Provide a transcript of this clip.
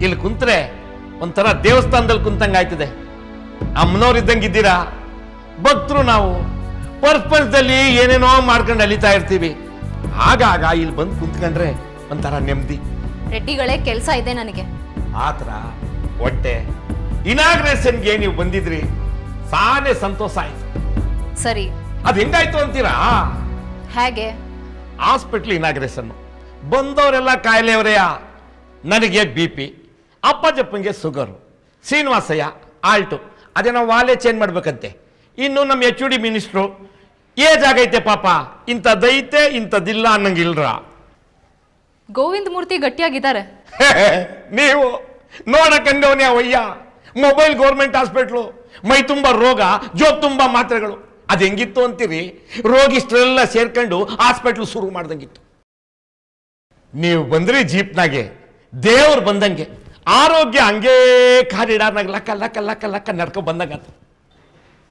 ಇಲ್ಲಿ ಕುಂತ್ರೆ ಒಂಥರ ದೇವಸ್ಥಾನದಲ್ಲಿ ಕುಂತಂಗೆ ಆಯ್ತದೆ. ಅಮ್ಮನವ್ರು ಇದ್ದಂಗೆ ಇದ್ದೀರಾ? ಭಕ್ತರು ನಾವು ಪರ್ಪಸ್ದಲ್ಲಿ ಏನೇನೋ ಮಾಡ್ಕೊಂಡು ಅಲಿತಾ ಇರ್ತೀವಿ. ಆಗಾಗ ಇಲ್ಲಿ ಬಂದು ಕುಂತ್ಕೊಂಡ್ರೆ ಒಂಥರ ನೆಮ್ಮದಿ. ರೆಡ್ಡಿಗಳೇ ಕೆಲಸ ಇದೆ ನನಗೆ. ಆತರ ಹೊಟ್ಟೆ. ಇನಾಗ್ರೇಷನ್ಗೆ ನೀವು ಬಂದಿದ್ರಿ. ಸಾನೆ ಸಂತೋಷ ಆಯ್ತು. ಸರಿ. ಅದು ಹೆಂಗಾಯ್ತು ಅಂತೀರಾ? ಹೇಗೆ? ಹಾಸ್ಪಿಟ್ಲ್ ಇನಾಗ್ರೇಷನ್ ಬಂದವರೆಲ್ಲ ಕಾಯಿಲೆಯವರೆಯ? ನನಗೆ ಬಿ ಪಿ. ಅಪ್ಪಜಪ್ಪಂಗೆ ಸುಗರು. ಶ್ರೀನಿವಾಸಯ್ಯ ಆಲ್ಟು ನಾವು ವಾಲೆ ಚೇಂಜ್ ಮಾಡಬೇಕಂತೆ. ಇನ್ನು ನಮ್ಮ ಎಚ್ ಡಿ ಮಿನಿಸ್ಟ್ರು ಏಜ್ ಆಗೈತೆ ಪಾಪ. ಇಂಥದ್ದೈತೆ ಇಂಥದ್ದಿಲ್ಲ ಅನ್ನಂಗಿಲ್ರ. ಗೋವಿಂದ ಮೂರ್ತಿ ಗಟ್ಟಿಯಾಗಿದ್ದಾರೆ. ನೀವು ನೋಡಕಂಡವನೇ ಅವಯ್ಯ. ಮೊಬೈಲ್ ಗೌರ್ಮೆಂಟ್ ಹಾಸ್ಪಿಟ್ಲು ಮೈ ತುಂಬ ರೋಗ ಜೋಬ್ ತುಂಬ ಮಾತ್ರೆಗಳು. ಅದು ಹೆಂಗಿತ್ತು ಅಂತೀರಿ? ರೋಗಿಷ್ಟರೆಲ್ಲ ಸೇರ್ಕೊಂಡು ಹಾಸ್ಪಿಟ್ಲ್ ಶುರು ಮಾಡ್ದಂಗಿತ್ತು. ನೀವು ಬಂದ್ರಿ ಜೀಪ್ನಾಗೆ ದೇವ್ರು ಬಂದಂಗೆ. ಆರೋಗ್ಯ ಹಂಗೇ ಕಾರಿಡಾರ್ನಾಗ ಲಕ್ಕ ಲಕ್ಕ ಲಕ್ಕ ಲಕ್ಕ ನಡ್ಕೊ ಬಂದಂಗಾತು.